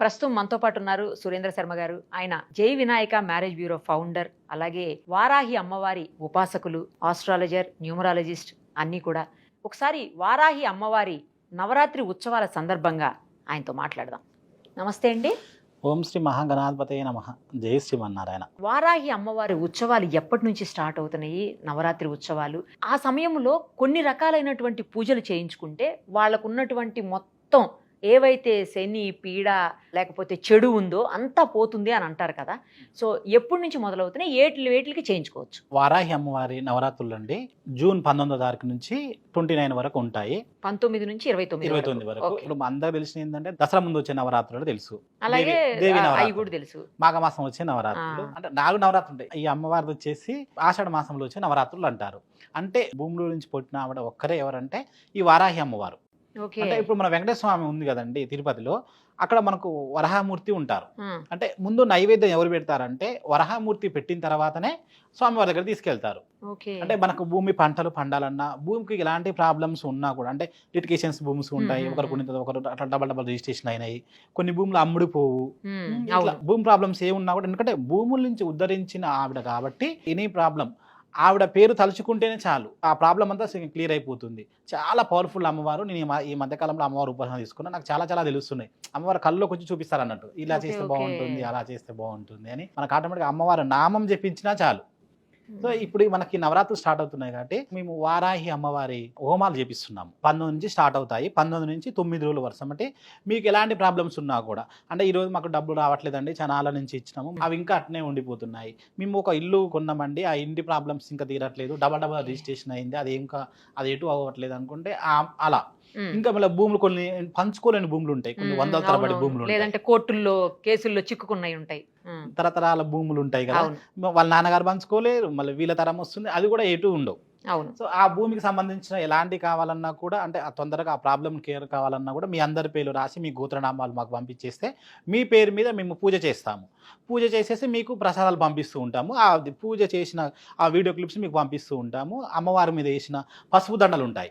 ప్రస్తుతం మనతో పాటు ఉన్నారు సురేంద్ర శర్మ గారు. ఆయన జై వినాయక మ్యారేజ్ బ్యూరో ఫౌండర్ అలాగే వారాహి అమ్మవారి ఉపాసకులు ఆస్ట్రాలజర్ న్యూమరాలజిస్ట్ అన్నీ కూడా. ఒకసారి వారాహి అమ్మవారి నవరాత్రి ఉత్సవాల సందర్భంగా ఆయనతో మాట్లాడదాం. నమస్తే అండి. ఓం శ్రీ మహాగణాధిపతయ నమ. జై శ్రీమన్నారాయణ. వారాహి అమ్మవారి ఉత్సవాలు ఎప్పటి నుంచి స్టార్ట్ అవుతున్నాయి? నవరాత్రి ఉత్సవాలు. ఆ సమయంలో కొన్ని రకాలైనటువంటి పూజలు చేయించుకుంటే వాళ్ళకు ఉన్నటువంటి మొత్తం ఏవైతే శని పీడ లేకపోతే చెడు ఉందో అంతా పోతుంది అని అంటారు కదా. సో ఎప్పటి నుంచి మొదలవుతున్నాయి? ఏటి వేటికి చేయించుకోవచ్చు? వారాహి అమ్మవారి నవరాత్రులు అండి. జూన్ పంతొమ్మిదో తారీఖు నుంచి ట్వంటీ నైన్ వరకు ఉంటాయి. పంతొమ్మిది నుంచి ఇరవై తొమ్మిది ఇరవై వరకు. తొమ్మిది వరకు. ఇప్పుడు అందరికి తెలిసిన ఏంటంటే దసరా ముందు వచ్చే నవరాత్రులు తెలుసు. అలాగే దేవి- నవరాత్రులు. కూడా తెలుసు. మాఘమాసం వచ్చే నవరాత్రులు. అంటే నాలుగు నవరాత్రులు ఉంటాయి. ఈ అమ్మవారిది వచ్చేసి ఆషాఢ మాసంలో వచ్చే నవరాత్రులు అంటారు. అంటే భూమిలో నుంచి పుట్టిన ఆవిడ ఒక్కరే ఎవరంటే ఈ వారాహి అమ్మవారు. అంటే ఇప్పుడు మన వెంకటేశ్వర స్వామి ఉంది కదండి తిరుపతిలో అక్కడ మనకు వరహామూర్తి ఉంటారు. అంటే ముందు నైవేద్యం ఎవరు పెడతారంటే వరహామూర్తి పెట్టిన తర్వాతనే స్వామివారి దగ్గర తీసుకెళ్తారు. అంటే మనకు భూమి పంటలు పండాలన్నా భూమికి ఎలాంటి ప్రాబ్లమ్స్ ఉన్నా కూడా అంటే లిటికేషన్స్ భూమ్స్ ఉంటాయి. ఒకరు కొన్ని ఒకరు అట్లా డబల్ డబల్ రిజిస్ట్రేషన్ అయినాయి. కొన్ని భూములు అమ్ముడిపోవు భూమి ప్రాబ్లమ్స్ ఏ ఉన్నా కూడా ఎందుకంటే భూముల నుంచి ఉద్ధరించిన ఆవిడ కాబట్టి ఎనీ ప్రాబ్లం ఆవిడ పేరు తలుచుకుంటేనే చాలు. ఆ ప్రాబ్లం అంతా క్లియర్ అయిపోతుంది. చాలా పవర్ఫుల్ అమ్మవారు. నేను ఈ మధ్యకాలంలో అమ్మవారు ఉపాసన తీసుకున్నా. నాకు చాలా చాలా తెలుస్తున్నాయి. అమ్మవారు కళ్ళలోకి వచ్చి చూపిస్తారు అన్నట్టు ఇలా చేస్తే. బాగుంటుంది అలా చేస్తే బాగుంటుంది అని. మనకు ఆటోమేటిక్గా అమ్మవారు నామం చెప్పించినా చాలు. సో ఇప్పుడు మనకి నవరాత్రులు స్టార్ట్ అవుతున్నాయి కాబట్టి మేము వారాహి అమ్మవారి హోమాలు చేపిస్తున్నాము. పంతొమ్మిది నుంచి స్టార్ట్ అవుతాయి. పంతొమ్మిది నుంచి తొమ్మిది రోజుల వరుస. అంటే మీకు ఎలాంటి ప్రాబ్లమ్స్ ఉన్నా కూడా అంటే ఈరోజు మాకు డబ్బులు రావట్లేదండి చనాల నుంచి ఇచ్చినాము. అవి ఇంకా అట్నే ఉండిపోతున్నాయి. మేము ఒక ఇల్లు కొన్నామండి ఆ ఇంటి ప్రాబ్లమ్స్ ఇంకా తీరట్లేదు. డబల్ డబల్ రిజిస్ట్రేషన్ అయింది అది ఇంకా అది ఎటు అవ్వట్లేదు అనుకుంటే అలా. ఇంకా మళ్ళీ భూములు కొన్ని పంచుకోలేని భూములు ఉంటాయి. కొన్ని వందల తరబడి. భూములు ఉంటాయి. లేదంటే కోర్టుల్లో కేసుల్లో చిక్కుకున్నాయి ఉంటాయి. తరతరాల భూములు ఉంటాయి కదా. వాళ్ళ నాన్నగారు పంచుకోలేరు మళ్ళీ వీళ్ళ తరం వస్తుంది. అది కూడా ఎటు ఉండవు. అవును. సో ఆ భూమికి సంబంధించిన ఎలాంటి కావాలన్నా కూడా అంటే ఆ తొందరగా ఆ ప్రాబ్లం కేర్ కావాలన్నా కూడా మీ అందరి పేర్లు రాసి మీ గోత్రనామాలు మాకు పంపించేస్తే మీ పేరు మీద మేము పూజ చేస్తాము. పూజ చేసేసి మీకు ప్రసాదాలు పంపిస్తూ ఉంటాము. ఆ పూజ చేసిన ఆ వీడియో క్లిప్స్ మీకు పంపిస్తూ ఉంటాము. అమ్మవారి మీద వేసిన పసుపు దండలు ఉంటాయి.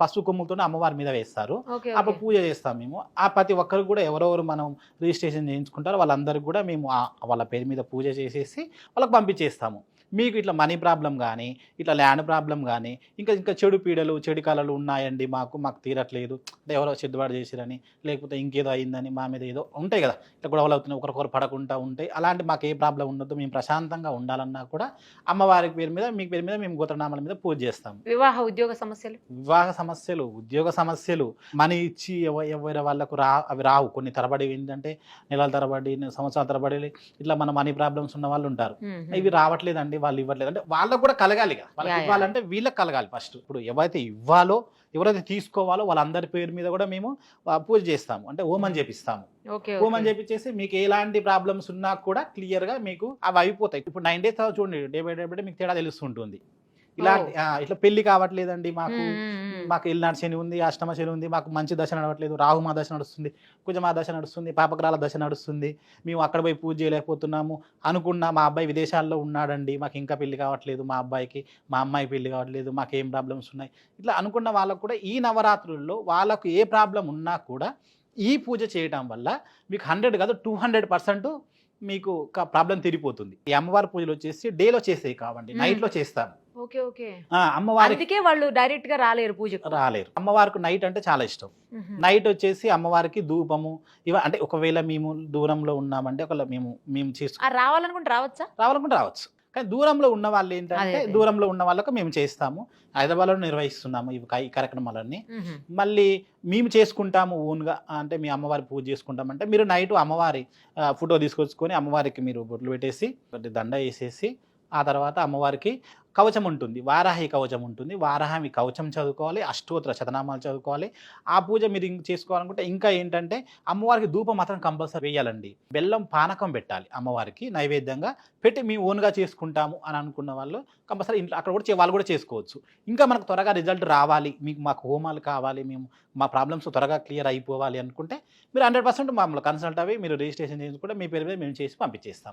పసుపు కొమ్ములతో అమ్మవారి మీద వేస్తారు. అప్పుడు. పూజ చేస్తాం మేము. ఆ ప్రతి ఒక్కరు కూడా ఎవరెవరు మనం రిజిస్ట్రేషన్ చేయించుకుంటారో వాళ్ళందరికీ కూడా మేము వాళ్ళ పేరు మీద పూజ చేసేసి వాళ్ళకి పంపించేస్తాము. మీకు ఇట్లా మనీ ప్రాబ్లం కానీ ఇట్లా ల్యాండ్ ప్రాబ్లం కానీ ఇంకా ఇంకా చెడు పీడలు చెడు కళలు ఉన్నాయండి మాకు మాకు తీరట్లేదు. అంటే ఎవరో చెడ్డుబాటు చేసిరని లేకపోతే ఇంకేదో అయిందని మా మీద ఏదో ఉంటాయి కదా. ఇట్లా గొడవలు అవుతున్నాయి ఒకరికొకరు పడకుండా ఉంటాయి అలాంటి మాకు ఏ ప్రాబ్లం ఉండదు. మేము ప్రశాంతంగా ఉండాలన్నా కూడా అమ్మవారి పేరు మీద మీ పేరు మీద మేము గోత్రనామాల మీద పూజ చేస్తాము. వివాహ ఉద్యోగ సమస్యలు? వివాహ సమస్యలు ఉద్యోగ సమస్యలు మనీ ఇచ్చి ఎవ- ఎవరి వాళ్ళకు రా అవి రావు. కొన్ని తరబడి ఏంటంటే నెలల తరబడి సంవత్సరాల తరబడి ఇట్లా మన మనీ ప్రాబ్లమ్స్ ఉన్న వాళ్ళు ఉంటారు. ఇవి రావట్లేదండి వాళ్ళు ఇవ్వట్లేదు. అంటే వాళ్ళకు కూడా కలగాలి కదా. వాళ్ళకి. ఇవ్వాలంటే వీళ్ళకి కలగాలి ఫస్ట్. ఇప్పుడు ఎవరైతే ఇవ్వాలో ఎవరైతే తీసుకోవాలో వాళ్ళందరి పేరు మీద కూడా మేము పూజ చేస్తాము. అంటే హోమం చేపిస్తాము. ఓకే. చేపించేసి మీకు ఎలాంటి ప్రాబ్లమ్స్ ఉన్నా కూడా క్లియర్గా మీకు అవి అయిపోతాయి. ఇప్పుడు నైన్ డేస్ తర్వాత చూడండి day by day by day మీకు తేడా తెలుస్తుంటుంది. ఇలాంటి ఇట్లా పెళ్ళి కావట్లేదండి మాకు. మాకు ఇల్నాడు శని ఉంది అష్టమ శని ఉంది మాకు మంచి దశ నడవట్లేదు. రాహు మా దశ నడుస్తుంది కుజమా దశ నడుస్తుంది పాపగ్రాల దశ నడుస్తుంది. మేము అక్కడ పోయి పూజ చేయలేకపోతున్నాము అనుకున్న మా అబ్బాయి విదేశాల్లో ఉన్నాడండి. మాకు ఇంకా పెళ్ళి కావట్లేదు మా అబ్బాయికి మా అమ్మాయి పెళ్ళి కావట్లేదు మాకు ఏం ప్రాబ్లమ్స్ ఉన్నాయి. ఇట్లా అనుకున్న వాళ్ళకు కూడా ఈ నవరాత్రుల్లో వాళ్ళకు ఏ ప్రాబ్లం ఉన్నా కూడా ఈ పూజ చేయడం వల్ల మీకు హండ్రెడ్ కాదు టూ హండ్రెడ్ పర్సెంట్ మీకు ప్రాబ్లం తీరిపోతుంది ఈ అమ్మవారి పూజలు వచ్చేసి డేలో చేసేవి కావండి. నైట్లో చేస్తాము. Okay okay. ఆ, అమ్మవారికి అందుకే వాళ్ళు డైరెక్ట్గా రాలేరు పూజకు. రాలేరు. అమ్మవారికి నైట్ అంటే చాలా ఇష్టం. నైట్ వచ్చేసి అమ్మవారికి ధూపము ఇవ అంటే ఒకవేళ మేము దూరంలో ఉన్నామంటే ఒకవేళ మేము మేము చేసు ఆ రావాలనుకుంటే రావచ్చా? రావాలనుకుంటే రావచ్చు. కానీ దూరంలో ఉన్న వాళ్ళు ఏంటంటే. దూరంలో ఉన్న వాళ్ళకు మేము చేస్తాము. హైదరాబాద్లో నిర్వహిస్తున్నాము ఇవి ఈ కార్యక్రమాలన్నీ. మళ్ళీ మేము చేసుకుంటాము ఓన్గా అంటే మీ అమ్మవారి పూజ చేసుకుంటామంటే మీరు నైట్ అమ్మవారి ఫోటో తీసుకొచ్చుకొని అమ్మవారికి మీరు బొట్లు పెట్టేసి దండ వేసేసి ఆ తర్వాత అమ్మవారికి కవచం ఉంటుంది. వారాహి కవచం ఉంటుంది. వారాహి కవచం చదువుకోవాలి. అష్టోత్తర శతనామాలు చదువుకోవాలి. ఆ పూజ మీరు చేసుకోవాలనుకుంటే ఇంకా ఏంటంటే అమ్మవారికి ధూపం మాత్రం కంపల్సరీ వేయాలండి. బెల్లం పానకం పెట్టాలి అమ్మవారికి నైవేద్యంగా. పెట్టి మేము ఓన్గా చేసుకుంటాము అని అనుకున్న వాళ్ళు కంపల్సరీ ఇంట్లో అక్కడ కూడా వాళ్ళు కూడా చేసుకోవచ్చు. ఇంకా మనకు త్వరగా రిజల్ట్ రావాలి. మీకు మాకు హోమాలు కావాలి. మేము మా ప్రాబ్లమ్స్ త్వరగా క్లియర్ అయిపోవాలి అనుకుంటే మీరు హండ్రెడ్ పర్సెంట్ మమ్మల్ని కన్సల్ట్ అవి మీరు రిజిస్ట్రేషన్ చేసుకుంటే మీ పేరు మీద మేము చేసి పంపించేస్తాం.